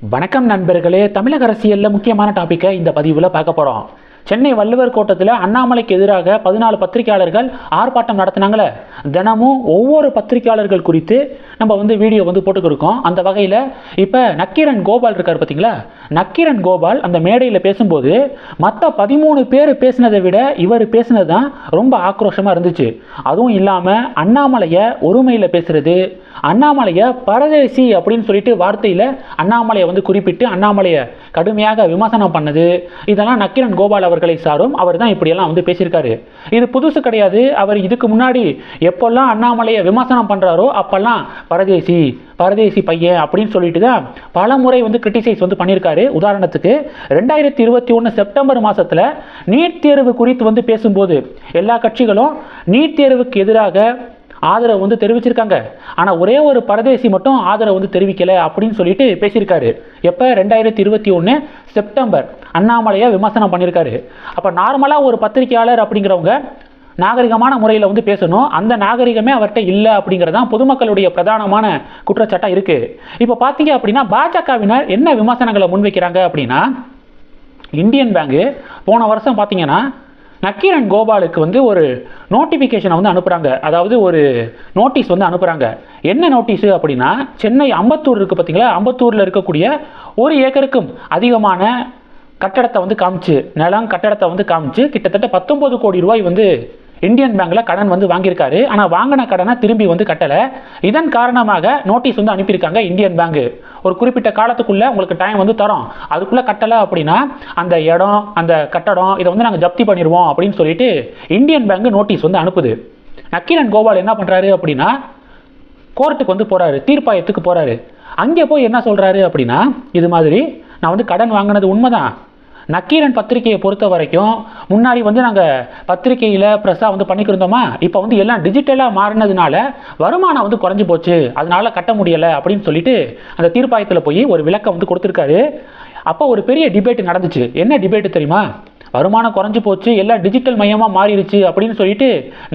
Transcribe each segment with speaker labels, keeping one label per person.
Speaker 1: வணக்கம் நண்பர்களே தமிழக அரசியலில் முக்கியமான டாப்பிக்கை இந்த பதிவில் பார்க்க போகிறோம் சென்னை வள்ளுவர் கோட்டத்தில் அண்ணாமலைக்கு எதிராக பதினாலு பத்திரிகையாளர்கள் ஆர்ப்பாட்டம் நடத்தினாங்களே. தினமும் ஒவ்வொரு பத்திரிகையாளர்கள் குறித்து நம்ம வந்து வீடியோ வந்து போட்டுக்கிருக்கோம் அந்த வகையில் இப்போ நக்கீரன் கோபால் இருக்கார் பார்த்தீங்களா நக்கீரன் கோபால் அந்த மேடையில் பேசும்போது மற்ற பதிமூணு பேர் பேசினதை விட இவர் பேசினது தான் ரொம்ப ஆக்ரோஷமாக இருந்துச்சு. அதுவும் இல்லாமல் அண்ணாமலையை ஒருமையில் பேசுறது அண்ணாமலையை பரதேசி அப்படின்னு சொல்லிட்டு வார்த்தையில் அண்ணாமலையை வந்து குறிப்பிட்டு அண்ணாமலையை கடுமையாக விமர்சனம் பண்ணது. இதெல்லாம் நக்கிரன் கோபால் அவர்களை சாரும். அவர் தான் இப்படியெல்லாம் வந்து பேசியிருக்காரு. இது புதுசு கிடையாது. அவர் இதுக்கு முன்னாடி எப்போல்லாம் அண்ணாமலையை விமர்சனம் பண்ணுறாரோ அப்போல்லாம் பரதேசி பரதேசி பையன் அப்படின்னு சொல்லிட்டு தான் பல முறை வந்து கிரிட்டிசைஸ் வந்து பண்ணியிருக்காரு. உதாரணத்துக்கு ரெண்டாயிரத்தி இருபத்தி ஒன்று செப்டம்பர் மாதத்தில் நீட் தேர்வு குறித்து வந்து பேசும்போது எல்லா கட்சிகளும் நீட் தேர்வுக்கு எதிராக ஆதரவு வந்து தெரிவிச்சிருக்காங்க. ஆனால் ஒரே ஒரு பரதேசி மட்டும் ஆதரவு வந்து தெரிவிக்கலை அப்படின்னு சொல்லிட்டு பேசியிருக்காரு. எப்போ? ரெண்டாயிரத்தி இருபத்தி ஒன்று செப்டம்பர். அண்ணாமலையை விமர்சனம் பண்ணியிருக்காரு. அப்போ நார்மலாக ஒரு பத்திரிகையாளர் அப்படிங்கிறவங்க நாகரிகமான முறையில் வந்து பேசணும். அந்த நாகரிகமே அவர்கிட்ட இல்லை அப்படிங்கிறதான் பொதுமக்களுடைய பிரதானமான குற்றச்சாட்டாக இருக்குது இப்போ பார்த்தீங்க அப்படின்னா பாஜகவினர் என்ன விமர்சனங்களை முன்வைக்கிறாங்க அப்படின்னா இந்தியன் பேங்கு போன வருஷம் பார்த்தீங்கன்னா நக்கீரன் கோபாலுக்கு வந்து ஒரு நோட்டிஃபிகேஷனை வந்து அனுப்புகிறாங்க அதாவது ஒரு நோட்டீஸ் வந்து அனுப்புகிறாங்க என்ன நோட்டீஸு அப்படின்னா சென்னை அம்பத்தூர் இருக்குது பார்த்தீங்களா அம்பத்தூரில் இருக்கக்கூடிய ஒரு ஏக்கருக்கும் அதிகமான கட்டடத்தை வந்து காமிச்சு நிலம் கட்டடத்தை வந்து காமிச்சு கிட்டத்தட்ட பத்தொம்பது கோடி ரூபாய் வந்து இந்தியன் பேங்க்ல கடன் வந்து வாங்கியிருக்காரு. ஆனால் வாங்கின கடனை திரும்பி வந்து கட்டலை. இதன் காரணமாக நோட்டீஸ் வந்து அனுப்பியிருக்காங்க இந்தியன் பேங்க். ஒரு குறிப்பிட்ட காலத்துக்குள்ள உங்களுக்கு டைம் வந்து தரோம். அதுக்குள்ள கட்டலை அப்படின்னா அந்த இடம் அந்த கட்டடம் இதை வந்து நாங்கள் ஜப்தி பண்ணிடுவோம் அப்படின்னு சொல்லிட்டு இந்தியன் பேங்க் நோட்டீஸ் வந்து அனுப்புது. நக்கீரன் கோபால் என்ன பண்ணுறாரு அப்படின்னா கோர்ட்டுக்கு வந்து போகிறாரு தீர்ப்பாயத்துக்கு போகிறாரு அங்கே போய் என்ன சொல்கிறாரு அப்படின்னா இது மாதிரி நான் வந்து கடன் வாங்கினது உண்மைதான். நக்கீரன் பத்திரிகையை பொறுத்த வரைக்கும் முன்னாடி வந்து நாங்கள் பத்திரிகையில் ப்ரெஸ்ஸாக வந்து பண்ணிக்கிருந்தோமா இப்போ வந்து எல்லாம் டிஜிட்டலாக மாறினதுனால வருமானம் வந்து குறைஞ்சி போச்சு. அதனால் கட்ட முடியலை அப்படின்னு சொல்லிட்டு அந்த தீர்ப்பாயத்தில் போய் ஒரு விளக்கம் வந்து கொடுத்துருக்காரு. அப்போ ஒரு பெரிய டிபேட் நடந்துச்சு. என்ன டிபேட் தெரியுமா? வருமானம் குறைஞ்சி போச்சு எல்லாம் டிஜிட்டல் மையமாக மாறிடுச்சு அப்படின்னு சொல்லிட்டு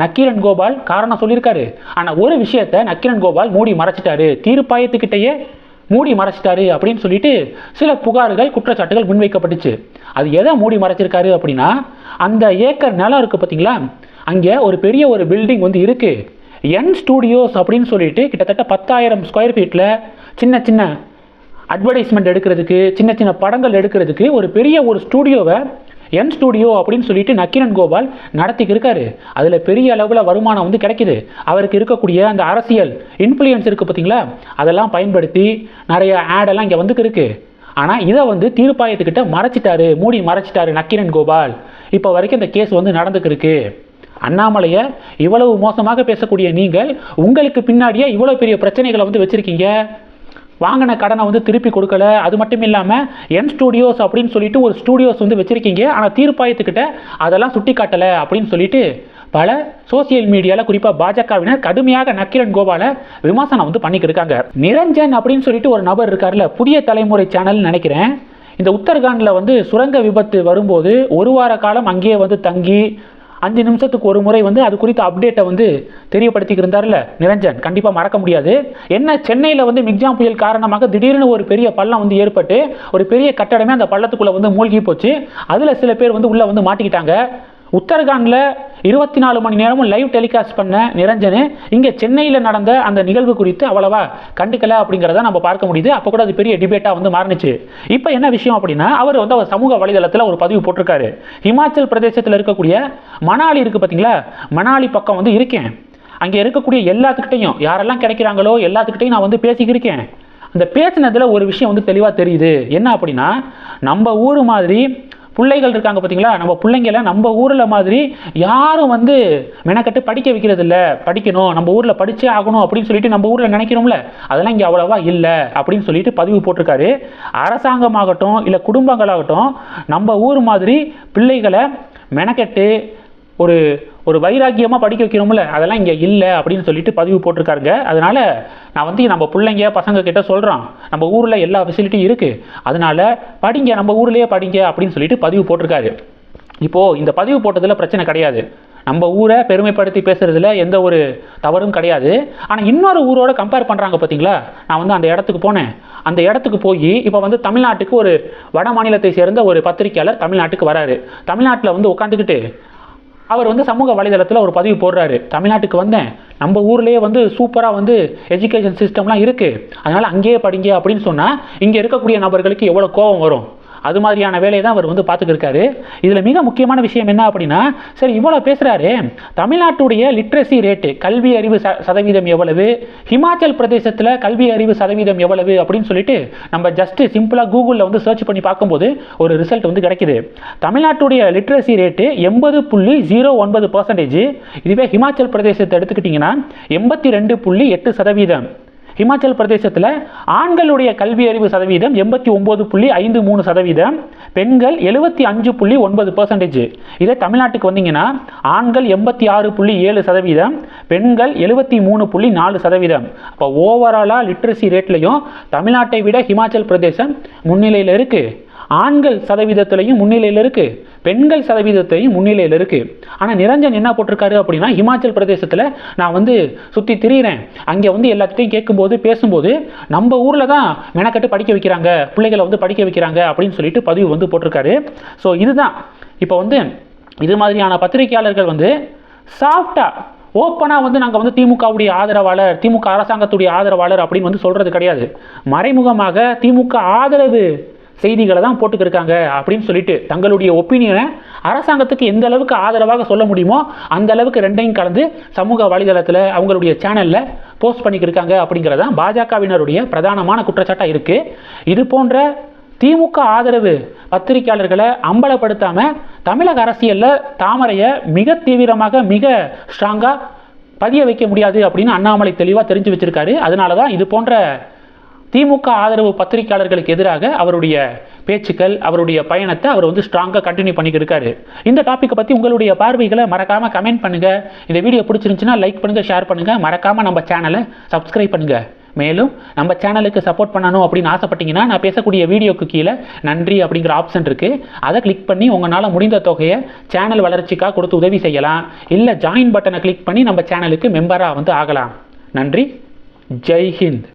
Speaker 1: நக்கீரன் கோபால் காரணம் சொல்லியிருக்காரு. ஆனால் ஒரு விஷயத்தை நக்கீரன் கோபால் மூடி மறைச்சிட்டாரு. தீர்ப்பாயத்துக்கிட்டேயே மூடி மறைச்சிட்டாரு அப்படின்னு சொல்லிட்டு சில புகார்கள் குற்றச்சாட்டுகள் முன்வைக்கப்பட்டுச்சு. அது எதை மூடி மறைச்சிருக்காரு அப்படின்னா அந்த ஏக்கர் நிலம் இருக்குது பார்த்தீங்களா அங்கே ஒரு பெரிய ஒரு பில்டிங் வந்து இருக்குது என் ஸ்டூடியோஸ் அப்படின்னு சொல்லிட்டு கிட்டத்தட்ட பத்தாயிரம் ஸ்கொயர் ஃபீட்டில் சின்ன சின்ன அட்வர்டைஸ்மெண்ட் எடுக்கிறதுக்கு சின்ன சின்ன படங்கள் எடுக்கிறதுக்கு ஒரு பெரிய ஒரு ஸ்டூடியோவை என் ஸ்டூடியோ அப்படின்னு சொல்லிட்டு நக்கீரன் கோபால் நடத்திக்கு இருக்காரு அதில் பெரிய அளவில் வருமானம் வந்து கிடைக்குது. அவருக்கு இருக்கக்கூடிய அந்த அரசியல் இன்ஃப்ளூயன்ஸ் இருக்குது பார்த்தீங்களா அதெல்லாம் பயன்படுத்தி நிறைய ஆடெல்லாம் இங்கே வந்துக்கு இருக்குது ஆனால் இதை வந்து தீர்ப்பாயத்துக்கிட்ட மறைச்சிட்டாரு. மூடி மறைச்சிட்டாரு நக்கீரன் கோபால். இப்போ வரைக்கும் இந்த கேஸ் வந்து நடந்துக்கிருக்கு அண்ணாமலையை இவ்வளவு மோசமாக பேசக்கூடிய நீங்கள் உங்களுக்கு பின்னாடியே இவ்வளோ பெரிய பிரச்சனைகளை வந்து வச்சுருக்கீங்க. வாங்கின கடனை வந்து திருப்பி கொடுக்கல. அது மட்டும் இல்லாமல் என் ஸ்டூடியோஸ் அப்படின்னு சொல்லிட்டு ஒரு ஸ்டூடியோஸ் வந்து வச்சுருக்கீங்க. ஆனால் தீர்ப்பாயத்துக்கிட்ட அதெல்லாம் சுட்டி காட்டலை அப்படின்னு சொல்லிட்டு பல சோசியல் மீடியாவில் குறிப்பாக பாஜகவினர் கடுமையாக நக்கிரன் கோபாலை விமர்சனம் வந்து பண்ணிக்கிட்டு இருக்காங்க. நிரஞ்சன் அப்படின்னு சொல்லிட்டு ஒரு நபர் இருக்கார்ல புதிய தலைமுறை சேனல் நினைக்கிறேன். இந்த உத்தரகாண்டில் வந்து சுரங்க விபத்து வரும்போது ஒரு வார காலம் அங்கேயே வந்து தங்கி அஞ்சு நிமிஷத்துக்கு ஒரு முறை வந்து அது குறித்த அப்டேட்டை வந்து தெரியப்படுத்திக்கிருந்தார்ல நிரஞ்சன். கண்டிப்பாக மறக்க முடியாது. என்ன சென்னையில் வந்து மிக்ஜாம் புயல் காரணமாக திடீர்னு ஒரு பெரிய பள்ளம் வந்து ஏற்பட்டு ஒரு பெரிய கட்டடமே அந்த பள்ளத்துக்குள்ளே வந்து மூழ்கி போச்சு. அதில் சில பேர் வந்து உள்ளே வந்து மாட்டிக்கிட்டாங்க. உத்தரகாண்டில் இருபத்தி நாலு மணி நேரமும் லைவ் டெலிகாஸ்ட் பண்ண நிரஞ்சனு இங்கே சென்னையில் நடந்த அந்த நிகழ்வு குறித்து அவ்வளவா கண்டுக்கல அப்படிங்கிறத நம்ம பார்க்க முடியுது. அப்போ கூட அது பெரிய டிபேட்டாக வந்து மாறுனுச்சு. இப்போ என்ன விஷயம் அப்படின்னா அவர் வந்து அவர் சமூக வலைதளத்தில் ஒரு பதிவு போட்டிருக்காரு. ஹிமாச்சல் பிரதேசத்தில் இருக்கக்கூடிய மணாலி இருக்குது பார்த்தீங்களா மணாலி பக்கம் வந்து இருக்கேன். அங்கே இருக்கக்கூடிய எல்லாத்துக்கிட்டையும் யாரெல்லாம் கிடைக்கிறாங்களோ எல்லாத்துக்கிட்டையும் நான் வந்து பேசிக்கிருக்கேன் அந்த பேசினதில் ஒரு விஷயம் வந்து தெளிவாக தெரியுது. என்ன அப்படின்னா நம்ம ஊர் மாதிரி பிள்ளைகள் இருக்காங்க பார்த்தீங்களா நம்ம பிள்ளைங்கள நம்ம ஊரில் மாதிரி யாரும் வந்து மெனக்கட்டு படிக்க வைக்கிறது இல்லை படிக்கணும் நம்ம ஊரில் படித்தே ஆகணும் அப்படின்னு சொல்லிட்டு நம்ம ஊரில் நினைக்கிறோம்ல. அதெல்லாம் இங்கே அவ்வளோவா இல்லை அப்படின்னு சொல்லிட்டு பதிவு போட்டிருக்காரு. அரசாங்கமாகட்டும் இல்லை குடும்பங்களாகட்டும் நம்ம ஊர் மாதிரி பிள்ளைகளை மெனக்கட்டு ஒரு ஒரு வைராக்கியமாக படிக்க வைக்கணும்ல? அதெல்லாம் இங்கே இல்லை அப்படின்னு சொல்லிட்டு பதிவு போட்டிருக்காருங்க. அதனால் நான் வந்து நம்ம பிள்ளைங்க பசங்க கிட்ட சொல்கிறோம் நம்ம ஊரில் எல்லா ஃபெசிலிட்டியும் இருக்குது அதனால் படிங்க நம்ம ஊர்லேயே படிங்க அப்படின்னு சொல்லிட்டு பதிவு போட்டிருக்காரு. இப்போது இந்த பதிவு போட்டதில் பிரச்சனை கிடையாது. நம்ம ஊரை பெருமைப்படுத்தி பேசுகிறதுல எந்த ஒரு தவறும் கிடையாது. ஆனால் இன்னொரு ஊரோட கம்பேர் பண்ணுறாங்க பார்த்தீங்களா நான் வந்து அந்த இடத்துக்கு போனேன். அந்த இடத்துக்கு போய் இப்போ வந்து தமிழ்நாட்டுக்கு ஒரு வட மாநிலத்தை சேர்ந்த ஒரு பத்திரிக்கையாளர் தமிழ்நாட்டுக்கு வராரு. தமிழ்நாட்டில் வந்து உட்காந்துக்கிட்டு அவர் வந்து சமூக வலைதளத்தில் ஒரு பதிவு போடுறாரு. தமிழ்நாட்டுக்கு வந்தேன். நம்ம ஊர்லேயே வந்து சூப்பராக வந்து எஜுகேஷன் சிஸ்டம்லாம் இருக்குது அதனால் அங்கேயே படிங்க அப்படின்னு சொன்னால் இங்கே இருக்கக்கூடிய நபர்களுக்கு எவ்வளோ கோபம் வரும்? அது மாதிரியான வேலையை தான் அவர் வந்து பார்த்துக்கிருக்காரு இதில் மிக முக்கியமான விஷயம் என்ன அப்படின்னா சரி இவ்வளோ பேசுகிறாரு தமிழ்நாட்டுடைய லிட்ரஸி ரேட்டு கல்வி அறிவு ச சதவீதம் எவ்வளவு ஹிமாச்சல் பிரதேசத்தில் கல்வி அறிவு சதவீதம் எவ்வளவு அப்படின்னு சொல்லிட்டு நம்ம ஜஸ்ட்டு சிம்பிளாக கூகுளில் வந்து சர்ச் பண்ணி பார்க்கும்போது ஒரு ரிசல்ட் வந்து கிடைக்குது. தமிழ்நாட்டுடைய லிட்ரஸி ரேட்டு எண்பது புள்ளி ஜீரோ ஒன்பது பர்சன்டேஜ் இதுவே ஹிமாச்சல் பிரதேசத்தை எடுத்துக்கிட்டிங்கன்னா எண்பத்தி ரெண்டு புள்ளி எட்டு சதவீதம். ஹிமாச்சல் பிரதேசத்தில் ஆண்களுடைய கல்வி அறிவு சதவீதம் எண்பத்தி ஒம்பது புள்ளி ஐந்து மூணு சதவீதம் பெண்கள் எழுபத்தி அஞ்சு புள்ளி ஒன்பது பர்சன்டேஜ் இதே தமிழ்நாட்டுக்கு வந்தீங்கன்னா ஆண்கள் எண்பத்தி ஆறு புள்ளி ஏழு சதவீதம் பெண்கள் எழுபத்தி மூணு புள்ளி நாலு சதவீதம். அப்போ ஓவராலாக லிட்ரஸி ரேட்லையும் தமிழ்நாட்டை விட ஹிமாச்சல் பிரதேசம் முன்னிலையில் இருக்குது ஆண்கள் சதவீதத்திலையும் முன்னிலையில் இருக்குது பெண்கள் சதவீதத்தையும் முன்னிலையில் இருக்குது ஆனால் நிரஞ்சன் என்ன போட்டிருக்காரு அப்படின்னா ஹிமாச்சல் பிரதேசத்தில் நான் வந்து சுற்றி திரியிறேன். அங்கே வந்து எல்லாத்தையும் கேட்கும்போது பேசும்போது நம்ம ஊரில் தான் மெனக்கட்டு படிக்க வைக்கிறாங்க பிள்ளைகளை வந்து படிக்க வைக்கிறாங்க அப்படின்னு சொல்லிட்டு பதிவு வந்து போட்டிருக்காரு. ஸோ இதுதான். இப்போ வந்து இது மாதிரியான பத்திரிகையாளர்கள் வந்து சாஃப்டாக ஓப்பனாக வந்து நாங்கள் வந்து திமுகவுடைய ஆதரவாளர் திமுக அரசாங்கத்துடைய ஆதரவாளர் அப்படின்னு வந்து சொல்கிறது கிடையாது. மறைமுகமாக திமுக ஆதரவு செய்திகளை தான் போட்டுக்கிருக்காங்க அப்படின்னு சொல்லிட்டு தங்களுடைய ஒப்பீனியனை அரசாங்கத்துக்கு எந்த அளவுக்கு ஆதரவாக சொல்ல முடியுமோ அந்த அளவுக்கு ரெண்டையும் கலந்து சமூக வலைதளத்தில் அவங்களுடைய சேனலில் போஸ்ட் பண்ணிக்கிருக்காங்க அப்படிங்கிறதான் பாஜகவினருடைய பிரதானமான குற்றச்சாட்டாக இருக்குது இது போன்ற திமுக ஆதரவு பத்திரிகையாளர்களை அம்பலப்படுத்தாமல் தமிழக அரசியலில் தாமரையை மிக தீவிரமாக மிக ஸ்ட்ராங்காக பதிய வைக்க முடியாது அப்படின்னு அண்ணாமலை தெளிவாக தெரிஞ்சு வச்சுருக்காரு. அதனால தான் இது போன்ற திமுக ஆதரவு பத்திரிகையாளர்களுக்கு எதிராக அவருடைய பேச்சுக்கள் அவருடைய பயணத்தை அவர் வந்து ஸ்ட்ராங்காக கண்டினியூ பண்ணிக்கிட்டு இருக்காரு இந்த டாப்பிக்கை பற்றி உங்களுடைய பார்வைகளை மறக்காமல் கமெண்ட் பண்ணுங்கள் இந்த வீடியோ பிடிச்சிருந்துச்சுன்னா லைக் பண்ணுங்கள் ஷேர் பண்ணுங்கள் மறக்காமல் நம்ம சேனலை சப்ஸ்கிரைப் பண்ணுங்கள் மேலும் நம்ம சேனலுக்கு சப்போர்ட் பண்ணணும் அப்படின்னு ஆசைப்பட்டீங்கன்னா நான் பேசக்கூடிய வீடியோக்கு கீழே நன்றி அப்படிங்கிற ஆப்ஷன் இருக்குது அதை கிளிக் பண்ணி உங்களால் முடிந்த தொகையை சேனல் வளர்ச்சிக்காக கொடுத்து உதவி செய்யலாம். இல்லை ஜாயின் பட்டனை கிளிக் பண்ணி நம்ம சேனலுக்கு மெம்பராக வந்து ஆகலாம். நன்றி. ஜெய்ஹிந்த்